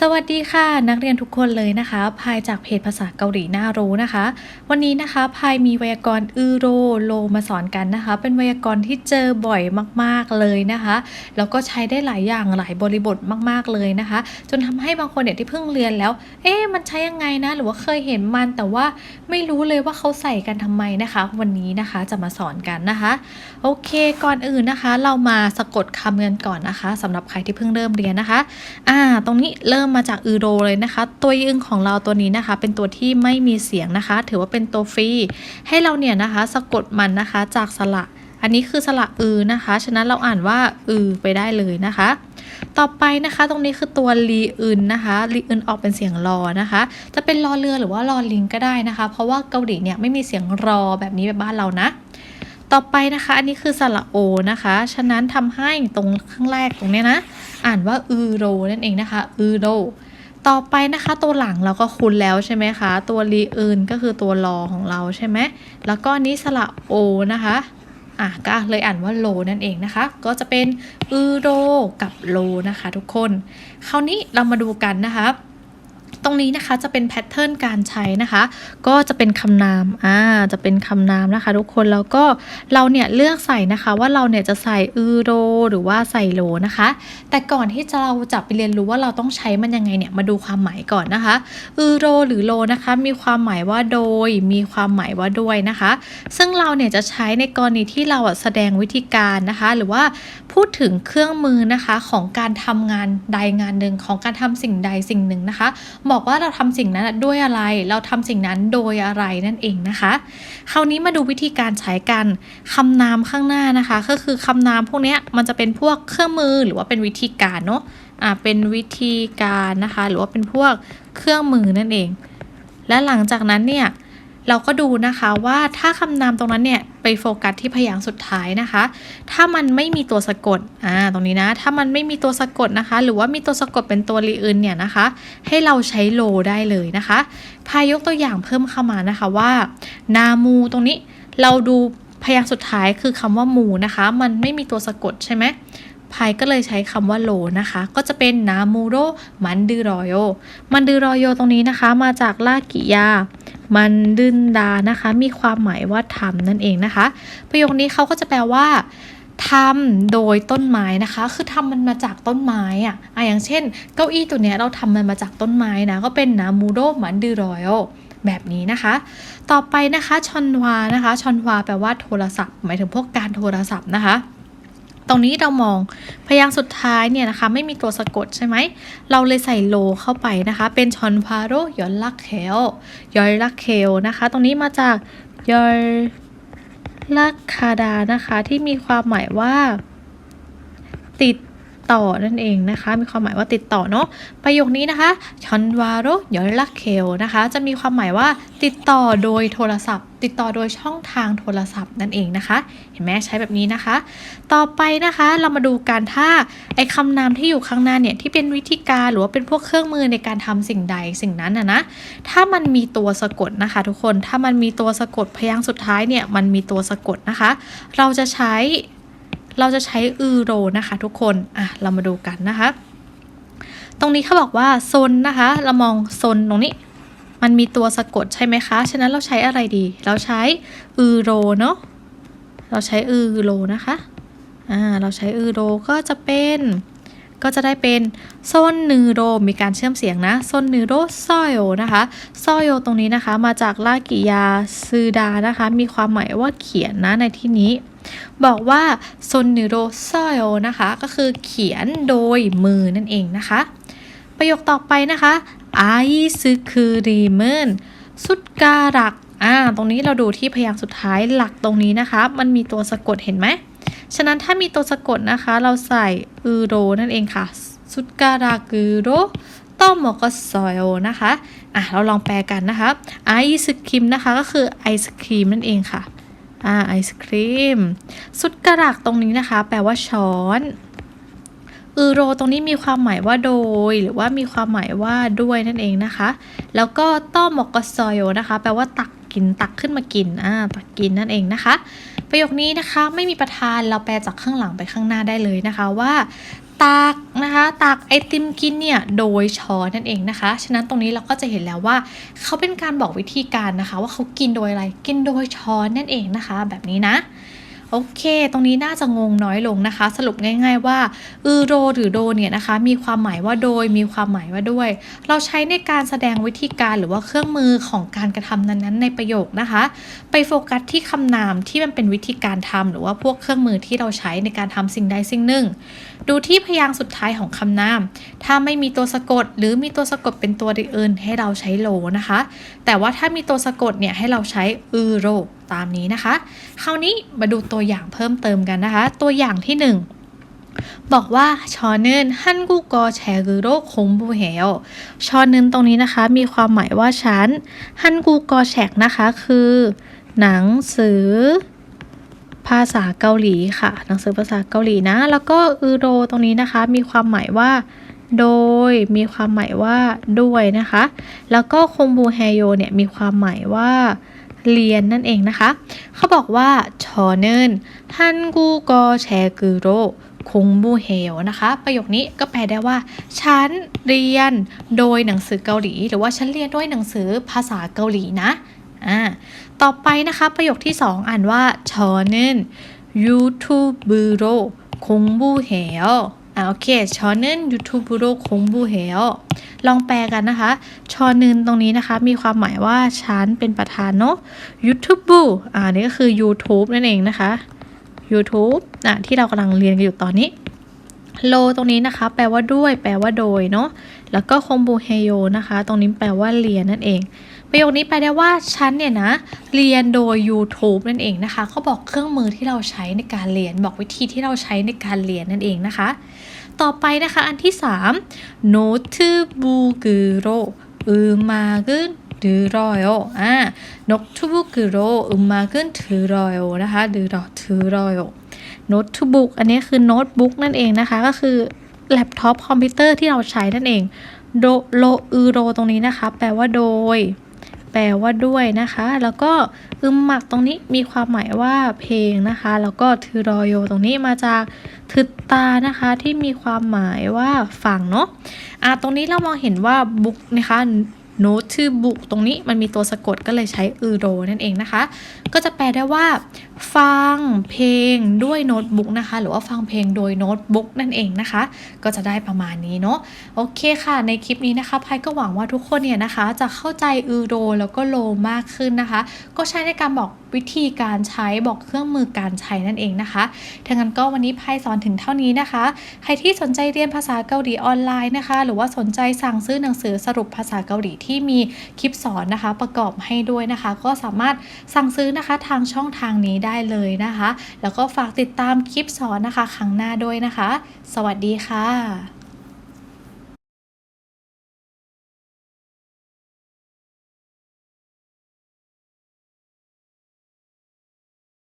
สวัสดีค่ะนักเรียนทุกคนเลยนะคะ พายจากเพจภาษาเกาหลีน่ารู้นะคะ วันนี้นะคะพายมีไวยากรณ์อือโรโลมาสอนกันนะคะ เป็นไวยากรณ์ที่เจอบ่อยมากๆเลยนะคะแล้วก็ใช้ได้หลายอย่างหลายบริบทมากๆเลยนะคะ จนทำให้บางคนเนี่ยที่เพิ่งเรียนแล้ว เอ๊ะมันใช้ยังไงนะ หรือว่าเคยเห็นมันแต่ว่าไม่รู้เลยว่าเขาใส่กันทำไมนะคะ วันนี้นะคะจะมาสอนกันนะคะโอเคก่อนอื่นนะคะ เรามาสะกดคำกันก่อนนะคะสำหรับใครที่เพิ่งเริ่มเรียนนะคะ อ่า ตรงนี้เริ่มมาจากอือโรเลยนะคะ ตัวยึงของเราตัวนี้นะคะ เป็นตัวที่ไม่มีเสียงนะคะ ถือว่าเป็นตัวฟรี ให้เราเนี่ยนะคะ สะกดมันนะคะจากสระอันนี้คือสระอือนะคะ ฉะนั้นเราอ่านว่าอือไปได้เลยนะคะ ต่อไปนะคะ ตรงนี้คือตัวรีอึนนะคะรีอึนออกเป็นเสียงรอนะคะ จะเป็นรอเรือหรือว่ารอลิงก็ได้นะคะ เพราะว่าเกาหลีเนี่ยไม่มีเสียงรอแบบนี้แบบบ้านเรานะ ต่อไปนะคะ อันนี้คือสระโอนะคะ ฉะนั้นทำให้ตรงข้างแรกตรงเนี้ยนะ อ่านว่าอือโรนั่นเองนะคะ อือโรต่อไปนะคะ ตัวหลังเราก็คุ้นแล้วใช่ไหมคะ ตัวรีอืนก็คือตัวรอของเราใช่ไหมแล้วก็อันนี้สระโอนะคะอะก็เลยอ่านว่าโลนั่นเองนะคะ ก็จะเป็นอือโรกับโลนะคะ ทุกคน คราวนี้เรามาดูกันนะคะ ตรงนี้นะคะจะเป็นแพทเทิร์นการใช้นะคะ ก็จะเป็นคำนามอ่าจะเป็นคำนามนะคะ ทุกคนแล้วก็เราเนี่ยเลือกใส่นะคะว่าเราเนี่ยจะใส่อือโรหรือว่าใส่โลนะคะ แต่ก่อนที่จะเราจะไปเรียนรู้ว่าเราต้องใช้มันยังไงเนี่ยมาดูความหมายก่อนนะคะอือโรหรือโลนะคะ มีความหมายว่าโดย มีความหมายว่าด้วยนะคะ ซึ่งเราเนี่ยจะใช้ในกรณีที่เราอะแสดงวิธีการนะคะ หรือว่าพูดถึงเครื่องมือนะคะของการทำงานใดงานหนึ่งของการทำสิ่งใดสิ่งหนึ่งนะคะบอกว่าเราทำสิ่งนั้นด้วยอะไร เราทำสิ่งนั้นโดยอะไรนั่นเองนะคะ คราวนี้มาดูวิธีการใช้กันคำนามข้างหน้านะคะ ก็คือคำนามพวกนี้มันจะเป็นพวกเครื่องมือหรือว่าเป็นวิธีการเนาะอ่าเป็นวิธีการนะคะ หรือว่าเป็นพวกเครื่องมือนั่นเอง และหลังจากนั้นเนี่ย เราก็ดูนะคะว่าถ้าคำนามตรงนั้นเนี่ยไปโฟกัสที่พยางค์สุดท้ายนะคะ ถ้ามันไม่มีตัวสะกด อ่า ตรงนี้นะ ถ้ามันไม่มีตัวสะกดนะคะ หรือว่ามีตัวสะกดเป็นตัวรีอื่นเนี่ยนะคะ ให้เราใช้โลได้เลยนะคะ พายกตัวอย่างเพิ่มเข้ามานะคะว่า นามูตรงนี้เราดูพยางค์สุดท้ายคือคำว่ามูนะคะ มันไม่มีตัวสะกดใช่ไหมพายก็เลยใช้คำว่าโลนะคะ ก็จะเป็นนามูโรมันดือรอยโยมันดือรอยโยตรงนี้นะคะ มาจากลากิยา มันดึนดานะคะ มีความหมายว่าทำนั่นเองนะคะ ประโยคนี้เขาก็จะแปลว่าทำโดยต้นไม้นะคะ คือทำมันมาจากต้นไม้อะอะอย่างเช่น เก้าอี้ตัวเนี้ยเราทำมันมาจากต้นไม้นะ ก็เป็นนามูโดมันดือรอยโอแบบนี้นะคะ ต่อไปนะคะชอนวานะคะชอนวาแปลว่าโทรศัพท์ หมายถึงพวกการโทรศัพท์นะคะ ตรงนี้เรามองพยางค์สุดท้ายเนี่ยนะคะไม่มีตัวสะกดใช่ไหม เราเลยใส่โลเข้าไปนะคะ เป็นชอนพาโรยอนลักเคลยอนลักเคลนะคะ ตรงนี้มาจากยอนลักคาดานะคะที่มีความหมายว่า ต่อนั่นเองนะคะ มีความหมายว่าติดต่อเนาะประโยคนี้นะคะชอนวาโรยอนลักเคลนะคะ จะมีความหมายว่าติดต่อโดยโทรศัพท์ ติดต่อโดยช่องทางโทรศัพท์นั่นเองนะคะ เห็นไหมใช้แบบนี้นะคะ ต่อไปนะคะเรามาดูการถ้าไอ้คำนามที่อยู่ข้างหน้าเนี่ยที่เป็นวิธีการหรือว่าเป็นพวกเครื่องมือในการทำสิ่งใดสิ่งนั้นนะนะถ้ามันมีตัวสะกดนะคะ ทุกคนถ้ามันมีตัวสะกดพยางค์สุดท้ายเนี่ยมันมีตัวสะกดนะคะ เราจะใช้ เราจะใช้อือโรนะคะทุกคนอะเรามาดูกันนะคะ ตรงนี้เขาบอกว่าโซนนะคะ เรามองโซนตรงนี้ มันมีตัวสะกดใช่ไหมคะ ฉะนั้นเราใช้อะไรดี เราใช้อือโรเนาะเราใช้อือโรนะคะอ่าเราใช้อือโรก็จะเป็นก็จะได้เป็นโซนนือโรมีการเชื่อมเสียงนะโซนนือโรซอยโอนะคะซอยโอตรงนี้นะคะ มาจากลากิยาซือดานะคะ มีความหมายว่าเขียนนะในที่นี้ บอกว่าโซนนือโรซอยโอนะคะ ก็คือเขียนโดยมือนั่นเองนะคะ ประโยคต่อไปนะคะไอซึคือรีเมนสุดการักอ่าตรงนี้เราดูที่พยางค์สุดท้ายหลักตรงนี้นะคะ มันมีตัวสะกดเห็นไหมฉะนั้นถ้ามีตัวสะกดนะคะ เราใส่อืโรนั่นเองค่ะ สุดการากือโรต้อมอกซอยโอนะคะ อะ เราลองแปลกันนะคะ ไอศครีมนะคะ ก็คือไอศครีมนั่นเองค่ะ อ่าไอศครีมสุดกระดักตรงนี้นะคะ แปลว่าช้อนอือโรตรงนี้มีความหมายว่าโดย หรือว่ามีความหมายว่าด้วยนั่นเองนะคะ แล้วก็ต้อมอกซอยนะคะ แปลว่าตักกินตักขึ้นมากินอ่าตักกินนั่นเองนะคะ ประโยคนี้นะคะไม่มีประธานเราแปลจากข้างหลังไปข้างหน้าได้เลยนะคะว่า ตากนะคะตากไอติมกินเนี่ยโดยช้อนนั่นเองนะคะ ฉะนั้นตรงนี้เราก็จะเห็นแล้วว่า เขาเป็นการบอกวิธีการนะคะ ว่าเขากินโดยอะไรกินโดยช้อนนั่นเองนะคะ แบบนี้นะ โอเค ตรงนี้น่าจะงงน้อยลงนะคะ สรุปง่าย ๆ ว่าอือโรหรือโดเนี่ยนะคะ มีความหมายว่าโดย มีความหมายว่าด้วย เราใช้ในการแสดงวิธีการหรือว่าเครื่องมือของการกระทำนั้นๆ ในประโยคนะคะ ไปโฟกัสที่คำนามที่มันเป็นวิธีการทำหรือว่าพวกเครื่องมือที่เราใช้ในการทำสิ่งใดสิ่งหนึ่ง ดูที่พยางค์สุดท้ายของคำนาม ถ้าไม่มีตัวสะกด หรือมีตัวสะกดเป็นตัวอื่นให้เราใช้โลนะคะ แต่ว่าถ้ามีตัวสะกดเนี่ยให้เราใช้อือโรตามนี้นะคะ คราวนี้มาดูตัวอย่างเพิ่มเติมกันนะคะ ตัวอย่างที่หนึ่งบอกว่าชอนึนฮันกูกอแชกุโรคคงบูเฮลชอนึนตรงนี้นะคะ มีความหมายว่าฉันฮันกูกอแชกนะคะ คือ หนังสือ ภาษาเกาหลีค่ะ หนังสือภาษาเกาหลีนะ แล้วก็อือโรตรงนี้นะคะ มีความหมายว่า โดย มีความหมายว่าด้วยนะคะ แล้วก็คงบูแฮโยเนี่ยมีความหมายว่า เรียนนั่นเองนะคะ เขาบอกว่าชอเนินฮันกูกอแชกุโรคงบูเฮลนะคะ ประโยคนี้ก็แปลได้ว่า ฉันเรียนโดยหนังสือเกาหลี หรือว่าฉันเรียนด้วยหนังสือภาษาเกาหลีนะอ่าต่อไปนะคะประโยคที่ 2 อ่านว่าชอเนินยูทูบูโรคงบูเฮล อ่าโอเคชอนินยูทูบโรคงบูเฮลลองแปลกันนะคะ ชอนึนตรงนี้นะคะ มีความหมายว่าฉันเป็นประธานเนาะ YouTube บูอ่านี่ก็คือ YouTube นั่นเองนะคะ YouTube อะที่เรากำลังเรียนกันอยู่ตอนนี้โลตรงนี้นะคะ แปลว่าด้วย แปลว่าโดยเนาะแล้วก็คงบูเฮโยนะคะ ตรงนี้แปลว่าเรียนนั่นเอง ประโยคนี้แปลได้ว่าฉันเนี่ยนะ เรียนโดย YouTube นั่นเองนะคะเขาบอกเครื่องมือที่เราใช้ในการเรียน บอกวิธีที่เราใช้ในการเรียนนั่นเองนะคะ ต่อไปนะคะอันที่3โน้ตบุ๊กโรอืมากุนดือรอยอ่าโน้ตบุ๊กโรอืมากุนถือรอยนะคะดือรอถือรอยโน้ตบุ๊กอันนี้คือโน้ตบุ๊กนั่นเองนะคะ ก็คือแล็ปท็อปคอมพิวเตอร์ที่เราใช้นั่นเองโดโลอือโรตรงนี้นะคะ แปลว่าโดย แปลว่าด้วยนะคะ แล้วก็อึมหมักตรงนี้มีความหมายว่าเพลงนะคะ แล้วก็ทือรอยโยตรงนี้มาจากทึดตานะคะที่มีความหมายว่าฝั่งเนาะอะตรงนี้เรามองเห็นว่าบุกนะคะ โน้ตชื่อบุกตรงนี้มันมีตัวสะกดก็เลยใช้อือโรนั่นเองนะคะ ก็จะแปลได้ว่า ฟังเพลงด้วยโน้ตบุ๊กนะคะ หรือว่าฟังเพลงโดยโน้ตบุ๊กนั่นเองนะคะ ก็จะได้ประมาณนี้เนาะโอเคค่ะ ในคลิปนี้นะคะพายก็หวังว่าทุกคนเนี่ยนะคะ จะเข้าใจอือโรแล้วก็โลมากขึ้นนะคะ ก็ใช้ในการบอกวิธีการใช้บอกเครื่องมือการใช้นั่นเองนะคะถ้างั้นก็วันนี้พายสอนถึงเท่านี้นะคะ ใครที่สนใจเรียนภาษาเกาหลีออนไลน์นะคะ หรือว่าสนใจสั่งซื้อหนังสือสรุปภาษาเกาหลีที่มีคลิปสอนนะคะ ประกอบให้ด้วยนะคะ ก็สามารถสั่งซื้อนะคะทางช่องทางนี้ได้เลยนะคะ แล้วก็ฝากติดตามคลิปสอนนะคะ ครั้งหน้าด้วยนะคะ สวัสดีค่ะ